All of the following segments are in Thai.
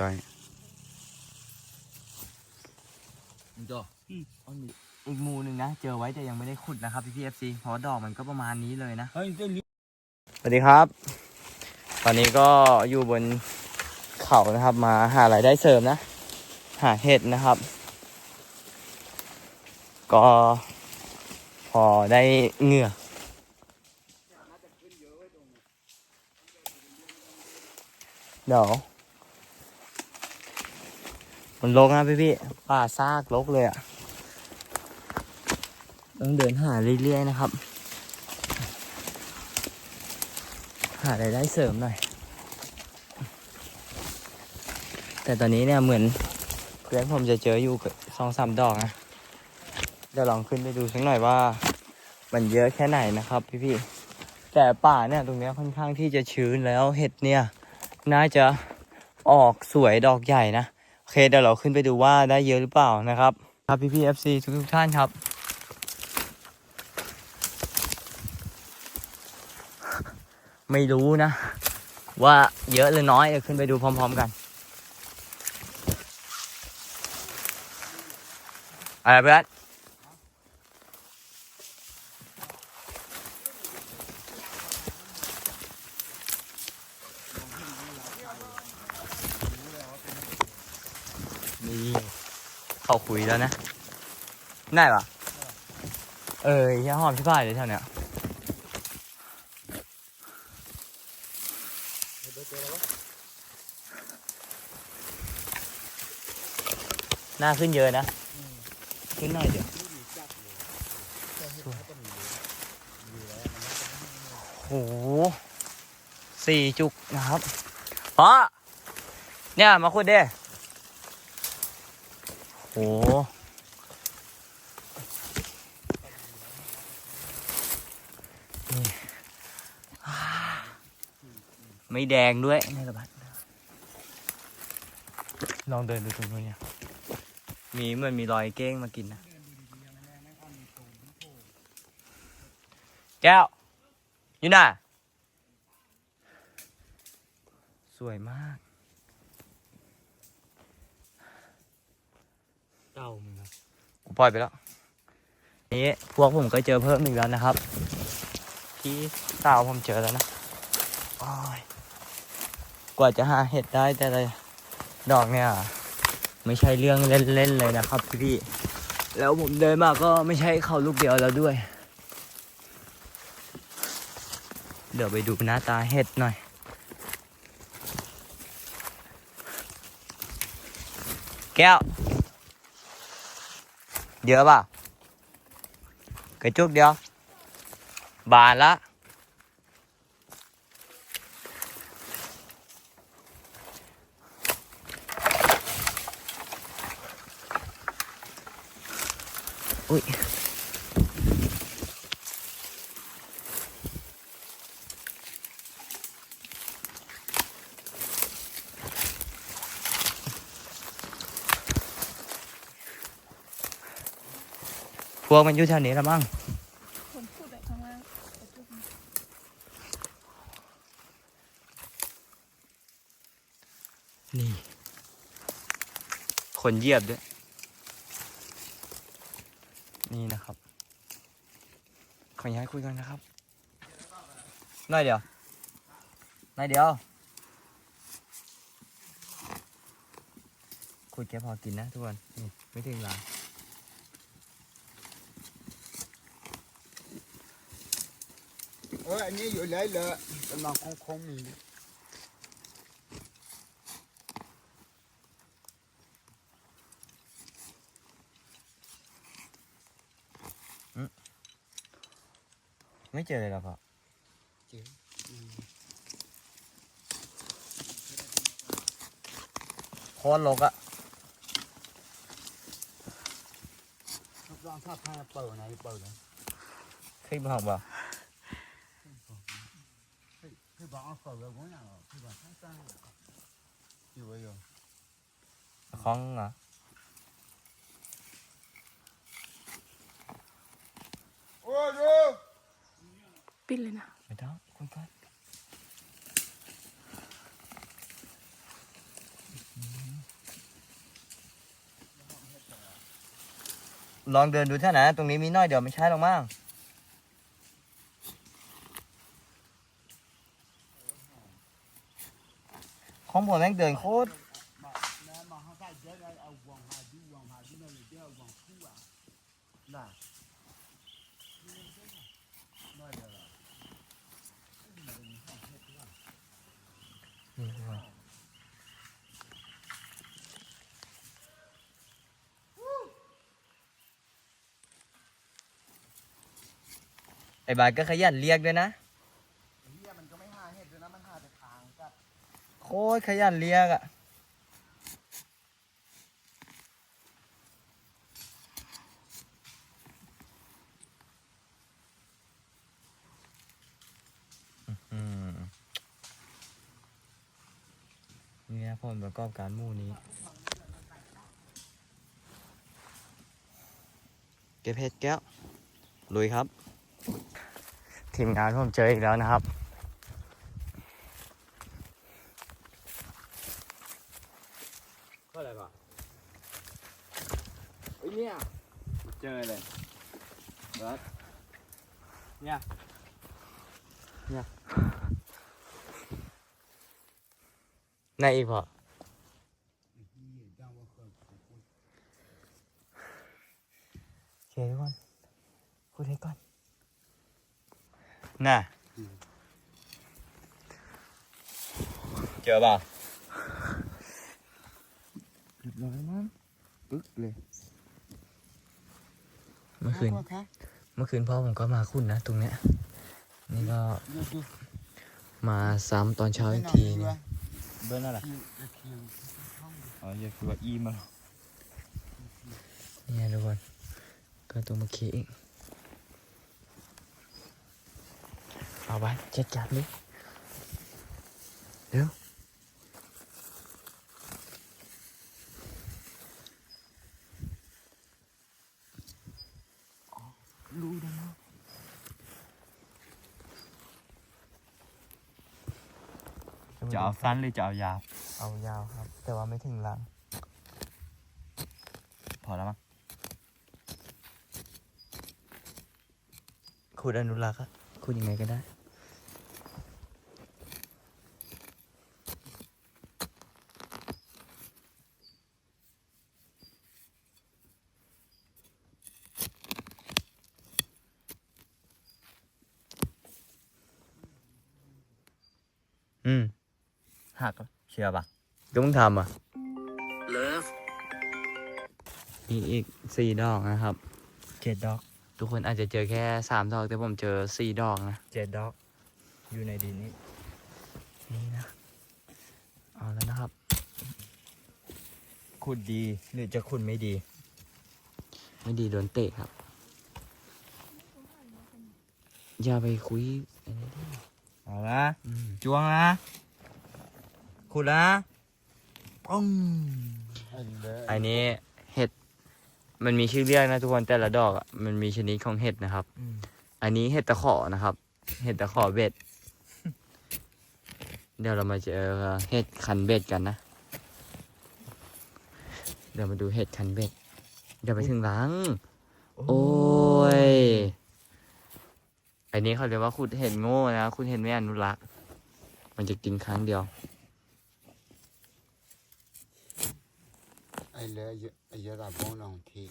จ้อยมึงจออันนี้อีกหมูหนึ่งนะ เจอไว้แต่ยังไม่ได้ขุดนะครับพี่พีเอฟซีเพราะว่าดอกมันก็ประมาณนี้เลยนะเฮ้ยเจ้าลิสวัสดีครับ ตอนนี้ก็อยู่บนเขานะครับ มาหารายได้เสริมนะ หาเห็ดนะครับ ก็พอได้เหงื่อเดี๋ยว มันลกนะพี่พี่ป่าซากลกเลยอะ่ะ ต้องเดินหาเรื่อยๆนะครับ หารายได้เสริมหน่อย แต่ตอนนี้เนี่ยเหมือนเพื่อนผมจะเจออยู่สองสามดอกนะเดี๋ยวลองขึ้นไปดูสักหน่อยว่า มันเยอะแค่ไหนนะครับพี่ๆแต่ป่าเนี่ยตรงนี้ค่อนข้างที่จะชื้นแล้วเห็ดเนี่ย น่าจะออกสวยดอกใหญ่นะ อเคเดี๋ยวเราขึ้นไปดูว่าได้เยอะหรือเปล่านะครับ ครับพี่พี่ FC ทุกทุกๆท่านครับไม่รู้นะ ว่าเยอะหรือน้อยเดี๋ยวขึ้นไปดูพร้อม ๆ กันอะไรเพื่อนเขา คุยแล้วนะได้ปะเออเหี้ยหอมที่บ้านเลยแถวเนี้ยหน้าขึ้นเยอะนะ ขึ้นหน่อยเดี๋ยวโอ้โหสี่จุกนะครับพราะเนี่ยมาคุดเด้ โอ้โหไม่แดงด้วยนี่ระบาดลองเดินดูตรงนู้นเนี่ย มีเหมือนมีรอยเก้งมากินนะ แก้ว อยู่ไหนสวยมาก เต่ามึงกูปล่อยไปแล้ว นี้พวกผมก็เจอเพิ่มอีกแล้วนะครับพี่สาวผมเจอแล้วนะโอ้ยกว่าจะหาเห็ดได้แต่ละดอกเนี่ย ไม่ใช่เรื่องเล่นๆเลยนะครับพี่ๆแล้วผมเดินมาก็ไม่ใช่เขาลูกเดียวแล้วด้วย เดี๋ยวไปดูหน้าตาเห็ดหน่อยแก้ว เยอะเปล่ากระจุกเดียว บานละอุ้ย พวกมันอยู่แถวนี้ล้วมั้งคนพูดแบบข้างล่างนี่ คนเหยียบด้วย นี่นะครับ ขออนุญาตคุยกันนะครับหน่อยเดียวหน่อยเดียว คุยแค่พอกินนะทุกคนนี่ไม่ถึงหลา เอออันนี้อยู่เลยเลยกำลังคงคงๆมีไม่เจอเลยหรอพ่อจริงโคตรลกอะลองถ้าพาเปิดไหนเปิดเลยขึ้นมาบอกพี่บอก คล้องเหรอปิดเลยนะไม่ต้องคุยก่อนลองเดินดูเท่านะ ตรงนี้มีน้อยเดี๋ยวไม่ใช่หรอกมั้ง ข้างบนแม่งเดินโคตรไอ้บายก็ขยันเรียกด้วยนะ เฮียมันก็ไม่หาเห็ดด้วยนะมันหาแต่ทางกับ โคตรขยันเรียกอะอืมนี่นะผลประกอบการหมู่นี้ เก็บเห็ดแก้วลุยครับ ทีมงานผมเจออีกแล้วนะครับ ก็อะไรป่ะ เฮ้ยเนี่ยเจอเลยเบิร์ดเนี่ยในอีกพอเชียร์ทุกคนพูดให้ก่อน น่ะ เจอเปล่าเรียบร้อยมั้งปึ๊กเลย เมื่อคืน เมื่อคืนพ่อผมก็มาคุ้นนะตรงเนี้ย นี่ก็มาซ้ำตอนเช้าอีกทีนึงเบอร์นั่นแหละอ๋ออย่าคือว่าอีมาเนี่ยทุกคนก็ตัวมาเคอีกเอาไปจัดจัดเลยเร็ว รู้ได้ไหม จะเอาสั้นหรือจะเอายาว เอายาวครับ แต่ว่าไม่ถึงหลัง พอแล้วมั้งขุดอนุรักษ์อะขุดยังไงก็ได้ อืม หักเหรอเชื่อปะก็มึงทำอะ เลิฟมีอีกสี่ดอกนะครับ เจ็ดดอกทุกคนอาจจะเจอแค่สามดอกแต่ผมเจอสี่ดอกนะ เจ็ดดอก อยู่ในดินนี้นี่นะ เอาแล้วนะครับ ขุดดีหรือจะขุดไม่ดี ไม่ดีโดนเตะครับ อย่าไปคุยอันนี้ดิเอาละอืมจวงนะ ขุดละปึ้งอันนี้เห็ด มันมีชื่อเรียกนะทุกคนแต่ละดอกอะมันมีชนิดของเห็ดนะครับ อันนี้เห็ดตะขอนะครับ เห็ดตะขอเบ็ด เดี๋ยวเรามาเจอเห็ดคันเบ็ดกันนะ เดี๋ยวมาดูเห็ดคันเบ็ด เดี๋ยวไปถึงหลัง โอ้ย อันนี้เขาเรียกว่าขุดเห็ดโง่นะขุดเห็ดไม่อนุรักษ์ มันจะกินครั้งเดียว ไอ้เลือไอ้เยอะตาบ้องลองที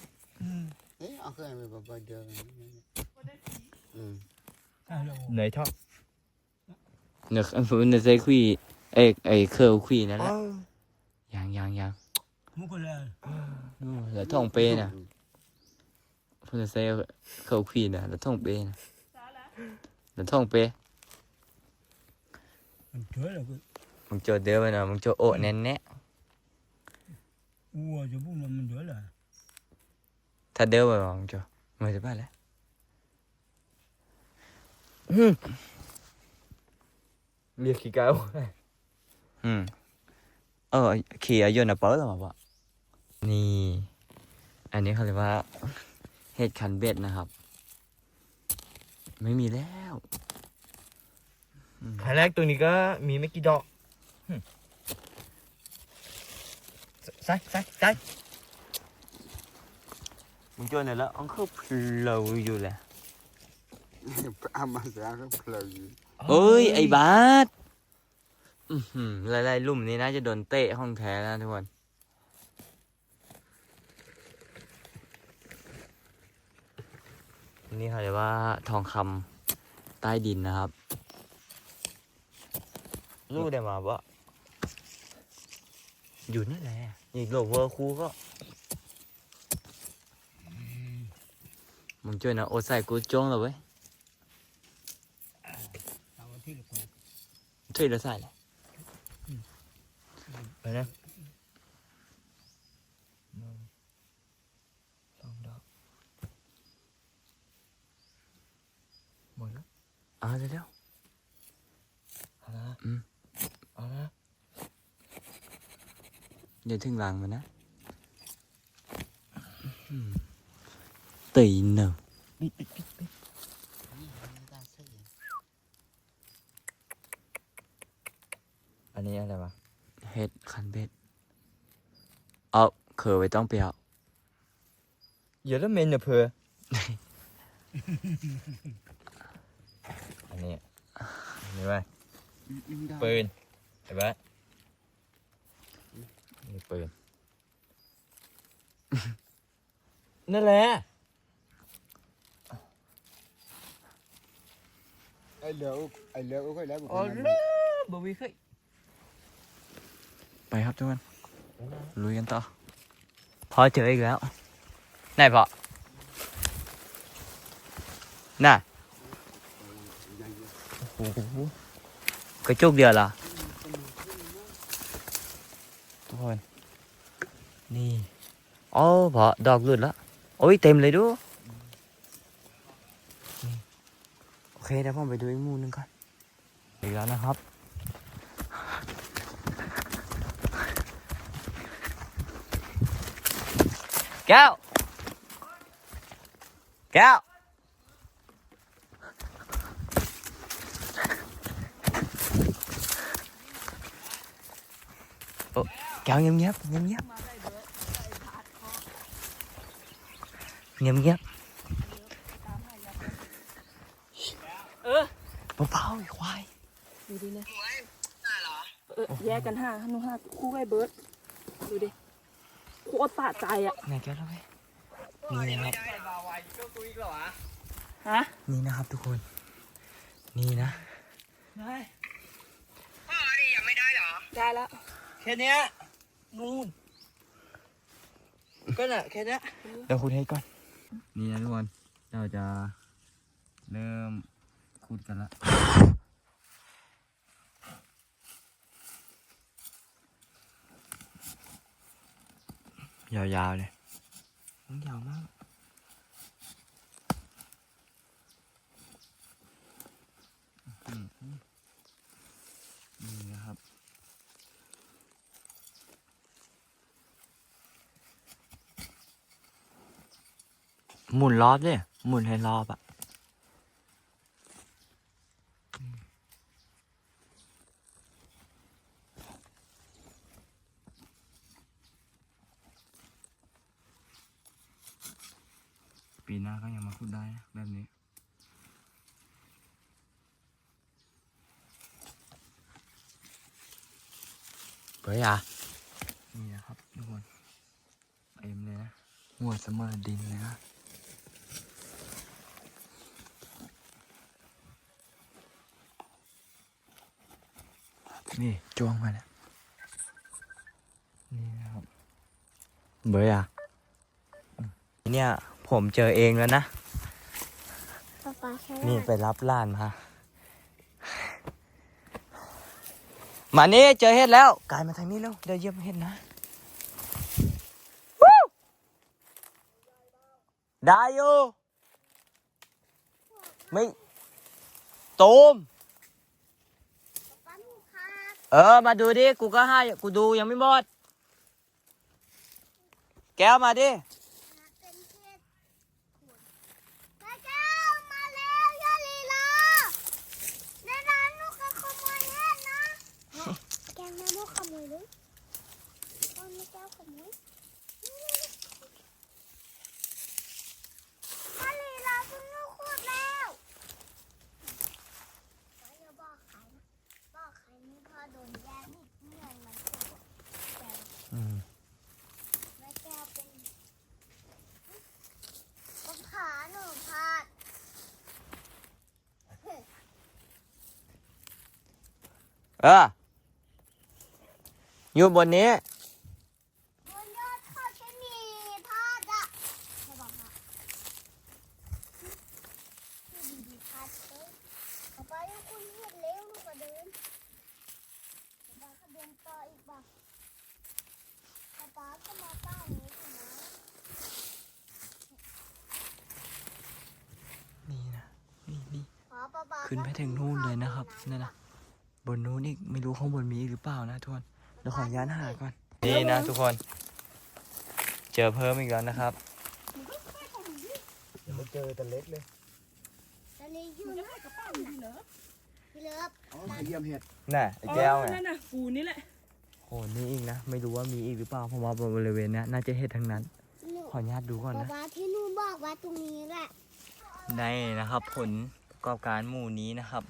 เอ๊ะเอาเคยไปบ่บ่เดียวอืมเหนื่อยชอบเนื้อเนื้อใส่คุยเอ้ยไอ้เคอร์คุยนั่นแหละยังยังยังมุกเลยนู่นแล้วท่องเปน่ะเพื่อนใส่เคอร์คุยน่ะแล้วท่องเปน่ะจ้าละแล้วท่องเปมันเจอแล้วก็มึงเจอเด้อมันน่ะมึงเจอโอะแน่แน่ วัวจะพูดแล้วมันเจอแล้วถ้าเด้อไปมึงเจอมึงจะไปแล้วเรียกขี้เก้าอืมเออขี่อายุน่ะเปิดแล้วมาปะนี่ อันนี้เขาเรียกว่าเห็ดคันเบ็ดนะครับ ไม่มีแล้ว ครั้งแรกตัวนี้ก็มีไม่กี่ดอก ใส่ใส่ใส่มึงจนไหนแล้วอังคือเพลวอยู่แหละเอามาเสียก็เพลยเอ้ย ไอ้บาสอือหือไล่ๆลุ่มนี้น่าจะโดนเตะห้องแท้แล้วนะทุกคน นี่เขาเรียกว่าทองคำใต้ดินนะครับ รู้ได้มาบ่อยู่นั่นแหละ นี่โลเวอร์คูก็มึงช่วยนะโอใส่กูจ้องเลยเว้ย เอาไว้ที่ละคน ช่วยเราใส่เลยไปนะสองดอกหมดแล้วเอาเร็วๆเอาละอืมเอาละ อย่าถึงหลังมันนะอืมตีนเนอะไม่ได้ซื้ออันนี้อะไรวะ เฮ็ดคันเบ็ดเอาเคยไว้ต้องเปรียว giờ đó mình là thừa อันนี้นี่ไว้ได้ปืนไอ้บ้านี่ปืนนั่นแหละไอ้เหลือไอ้เหลือค่อยแล้วอ๋อเลิกบ่มีใครไปครับทุกคนลุยกันต่อพอเจออีกแล้วไหนพอน่ะโอ้โหกระจุกเดียวเหรอทุกคน นี่อ๋อพอดอกหลุดแล้วโอ้ยเต็มเลยดูนี่โอเคเดี๋ยวผมไปดูอีกหมูหนึงก่อนอีกแล้วนะครับ แก้ว แก้วโอ้แก้วเงียบเงียบเงียบเงียบ เงียบเงียบเออเบาๆไอ้ควายดูดิเนี่ยเออแยกกันห้าหนูห้าคู่ไอ้เบิร์ดดูดิโคตรปะใจอะไหนแก้วแล้วไหมนี่นะครับฮะนี่นะครับทุกคน นี่นะได้แล้วแค่เนี้ยนู่นก็น่ะแค่เนี้ยเดี๋ยวขุดให้ก่อน นี่นะทุกคนเราจะเริ่มขุดกันละยาวๆเลยมันยาวมากอืมนี่นะครับ หมุนรอบเนี่ยหมุนให้รอบอะปีหน้าก็ยังมาพูดได้นะแบบนี้เฮ้ยอะนี่นะครับทุกคนเอ็มเลยนะหัวเสมอดินเลยนะ นี่จ้วงมาแล้ว นี่นะครับ เบยอะอืมเนี่ยผมเจอเองแล้วนะ ป๊าป๊าแค่นี่ไปรับหล้านมา มานี่เจอเห็ดแล้วกลายมาทางนี้แล้วเดี๋ยวเยี่ยมเห็ดนะวู้ได้อยู่ไม่ตูมป๊าหนูครับ เออ มาดูดิ กูก็ให้ กูดูยังไม่หมด แก้วมาดิ เป็นเพศแม่แก้วมาแล้วยาลีลาในร้านลูกก็ขโมยเห็ดนะแกงแม่ลูกขโมยหรือตอนแม่แก้วขโมย เออ อยู่บนนี้ บนยอดเขาจะมีทอดอะจะบอกค่ะดีดีพัดเอ้ยเอาไปยังคุณเห็นเร็วลูกกระเดินบ้าก็เดินต่ออีกบ้าป้าก็มาป้าอย่างนี้ถูกไหมนี่นะ นี่นี่ อ๋อป๊าป๊าขึ้นไปถึงนู่นเลยนะครับนั่นนะ บนนู้นอีกไม่รู้ข้างบนมีอีกหรือเปล่านะทุกคนเดี๋ยวขอย้านหาก่อน นี่นะทุกคน เจอเพิ่มอีกแล้วนะครับเดี๋ยวไปเจอแต่เล็กเลยตอนนี้อยู่นะพี่เลิฟอ๋อไปเยี่ยมเห็ดน่ะไอ้แก้วไงนั่นน่ะกูนี่แหละโหนี่อีกนะ ไม่รู้ว่ามีอีกหรือเปล่าเพราะว่าบริเวณเนี้ยน่าจะเห็ดทั้งนั้นหนูขออนุญาตดูก่อนป๊านะป๊าที่หนูบอกว่าตรงนี้แหละในนะครับ ผลประกอบการหมู่นี้นะครับ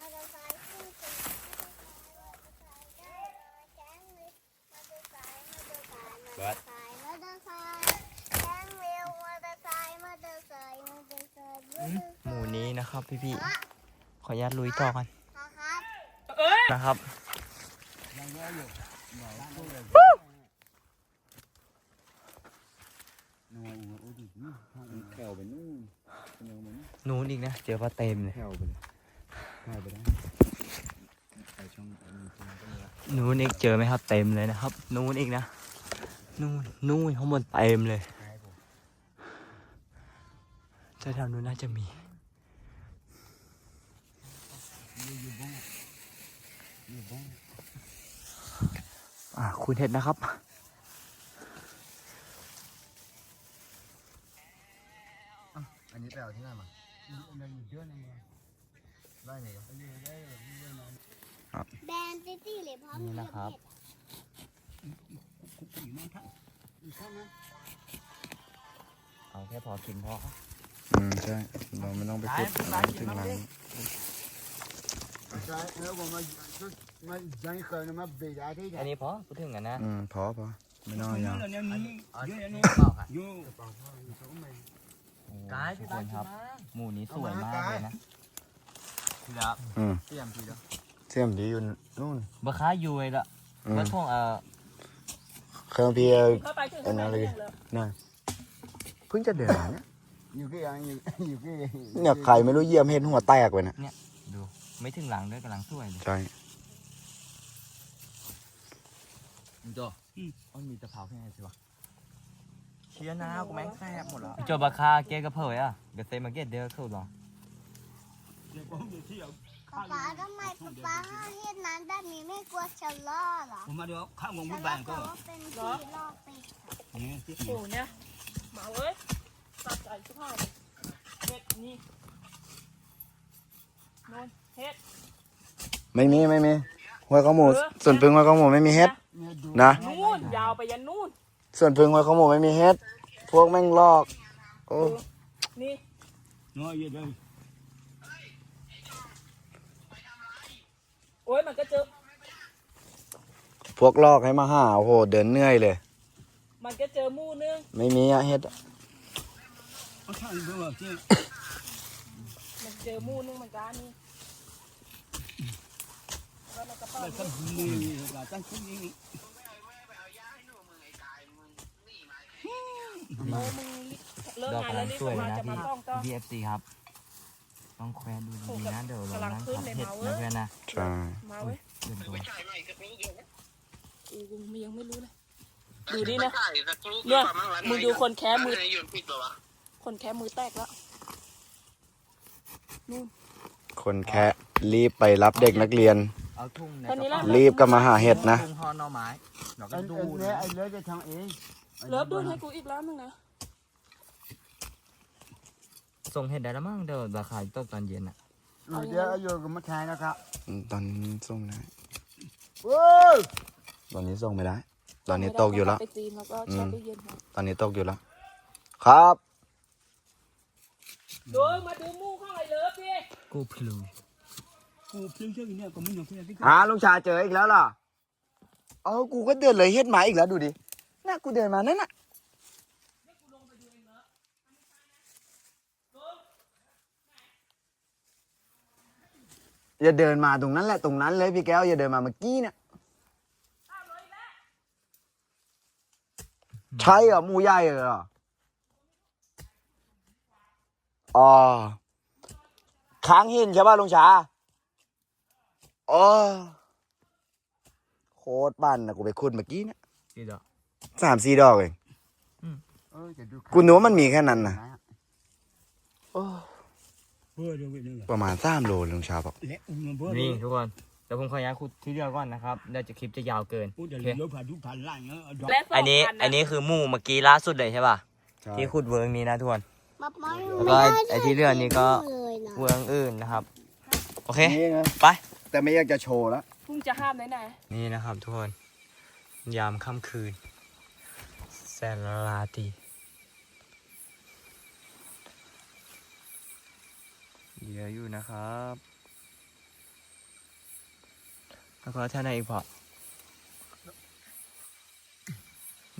มาดูซ้ายขึ้นไปมาดูซ้ายมาดูซ้ายมาดูซ้ายมาดูซ้ายแจ้งเร็วมาดูซ้ายมาดูซ้ายมาดูซ้ายมา ดูหมู่นี้นะครับพี่ๆขออนุญาตลุยต่อกันครับนะครับนัวอูอูดินี่แถวไปนู่นเนื้อมันนู้นอีกนะเจอปลาเต็มเลยแถวไปเลยแถวไปได้ไปช่องอันนี้ตรงนั้นก็มีละนู้นอีกเจอไหมครับเต็มเลยนะครับ นู้นอีกนะ นู่นนู่นข้างบนเต็มเลยใช่ผมแถวๆนู้นน่าจะมีอยู่บ้านอยู่บ้านอ่าคุณเห็ดนะครับอันนี้ไปเอาที่ไหนมาอันนี้เยอะนะได้ไหมครับแบนตี้ตี้เลยพร้อมนี่นะครับ อีกข้างนะเอาแค่พอกินพออืมใช่ เราไม่ต้องไปขุดอะไรถึงหลังใช่แล้วผมมามาจังเคยมาเบียดได้อันนี้พอพูดถึงกันนะ อืมพอพอไม่น้อยยังโอ้ทุกคนครับหมู่นี้สวยมากเลยนะอืมเตรียมทีแล้วเสียมดีอยู่นู่นบะค้าอยู่เลยละอืมบะท่วงเอ่อ เครื่องพี่เข้าไปถึงข้างในเลยเหรอน่ะเพิ่งจะเดินมาเนี่ยอยู่กี่ยังอยู่อยู่กี่เนี่ยใครไม่รู้เยี่ยมเห็นหัวแตกไปนะดูไม่ถึงหลังด้วยกำลังสวยเลยใช่มึงโจอ๋อมีตะเภาแค่ไหนสิวะเชียร์นะกูแม่งแซ่บหมดแล้วโจบะค้าเก๊กระเพยอะเดี๋ยวเซมาเก็ตเดี๋ยวเข้าหรอป๊า ป๊าทำไมป๊าป๊าเห็นนั้นแบบนี้ไม่กลัวจะล่อเหรอผมมาเดี๋ยวข้างวงจะมุดล่บาองก็เขาว่าเป็นที่ล่อเป็ดนี่ที่โอ้เนี่ยมาเว้ยตัดใจสุภาพเลยเฮ็ดนี่นนเฮ็ดไม่มีไม่มีหัวข้าวหมูส่วนพึ่งหัวข้าวหมูไม่มีเฮ็ดนะนู่นยาวไปยันนู่นส่วนพึ่งหัวข้าวหมูไม่มีเฮ็ดพวกแม่งลอกโอ้นี่น้อยเยอะเลย โอ้ยมันก็เจอ พวกลอกให้มาหาโอ้โหเดินเหนื่อยเลย มันก็เจอหมู่นึงไม่มีอะเฮ็ดข้างเบื้องที่มันเจอหมู่นึงเหมือนกันนี่แล้วมันก็เปิได้ดตั้งนี่หลายตั้งคุ้มนี่โอ้มึงเลิกดอกงานกำแล้ลัวงนี่สวยมาเลยนะจะมาพี่ต้องต้อง BFC ครับ ต้องแควนดูดีๆนะเดี๋ยวเรากำลังนั่งขึ้นทับเลยเห็ดเมาเว้นะยเพื่อนนะใช่มาเว้ยเดี๋ยวดูกูกูยังไม่รู้เลย ดูดินะ เนี่ยมึงดูคนแค้มือ คนแค้มือแตกแล้วคนแค่รีบไปรับเด็กนักเรียน เอาทุ่งในตอนนี้กระล่ะ เป๋ารีบกลับมาหาเห็ดนะ ทุ่งห่อหน่อไม้เราก็ดูเนี้ยไอ้เลือจะทำเอง เลิฟดูให้กูอีกแล้วนึงนะ ส่งเห็ดได้แล้วมั้งเดี๋ยวราคาตกตอนเย็นอะเดี๋ยวอยู่กับมาแทนนะครับตอนนี้ส่งไม่ได้ตอนนี้ส่งไม่ได้ ตอนนี้ตกอยู่แล้ว ไปตีนแล้วก็แช่ตู้เย็นค่ะตอนนี้ตกอยู่แล้ว ครับดูมาดูหมู่ข้างไอ้เลิฟดิกูพลูกูเพียงเชื่อเนี่ยก็ไม่ยอมเพื่อนที่อ่าลุงชาเจออีกแล้วเหรอ เออกูก็เดินเลยเฮ็ดหมาอีกแล้วดูดิ น่ากูเดินมานั่นน่ะ อย่าเดินมาตรงนั้นแหละตรงนั้นเลยพี่แก้วอย่าเดินมาเมื่อกี้เนี่ยใช่เหรอหมูใหญ่เหรออ๋อค้างหินใช่ป่ะลุงชาอ๋อโคตรปั่นนะกูไปขุดเมื่อกี้เนี่ยนี่ดอกสามสี่ดอกเองเออจะดูกูนึกว่ามันมีแค่นั้นนะเพื่อเดี๋ยวไปนี่แหละประมาณสามโลลุงชาบอกและอุ้มเพื่อนี่ทุกคนเดี๋ยวผมขออนุญาตขุดที่เดียวก่อนนะครับเดี๋ยวจะคลิปจะยาวเกินพูดเดี๋ยวโอเคเดี๋ยวผ่านทุกผ่านไล่เนาะดอกและสงอันนี้พัะอันนี้คือหมู่เมื่อกี้ล่าสุดเลยใช่ป่ะที่ขุดเวิร์กนี้นะทุกคนป๊าป๊าแล้วก็ไอ้ที่เลื่อนนี่ก็เลยนะเวิร์กอื่นนะครับ โอเคนี่นะไปแต่ไม่อยากจะโชว์แล้วพุ่งจะห้ามไหนไหนนี่นะครับทุกคนยามค่ำคืนแสนลาตรีเยอะอยู่ นะครับ แล้วก็ท่าไหนอีกพอ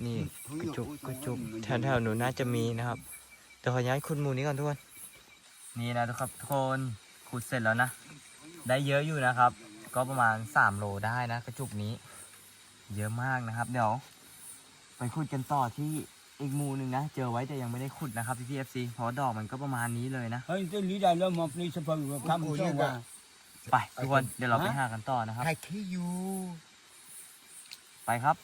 นี่กระจุกกระจุกแถวแถวๆหนูน่าจะมีนะครับแต่ขอย้ายขุดหมูนี้ก่อนทุกคนนี่นะทุกครับทุกคนขุดเสร็จแล้วนะ ได้เยอะอยู่นะครับ ก็ประมาณ3โลได้นะกระจุกนี้ เยอะมากนะครับ เดี๋ยว ไปขุดกันต่อที่ อีกหมูหนึ่งนะ เจอไว้แต่ยังไม่ได้ขุดนะครับพี่พีเอฟซีเพราะดอกมันก็ประมาณนี้เลยนะ เฮ้ยเต้นนี้ได้แล้วมาปลีสะพายกับคำกูเจ้าเนี่ยว่านะไปทุกคนเดี๋ยวเราไปหากันต่อนะครับ ใครขี้อยู่ ไปครับ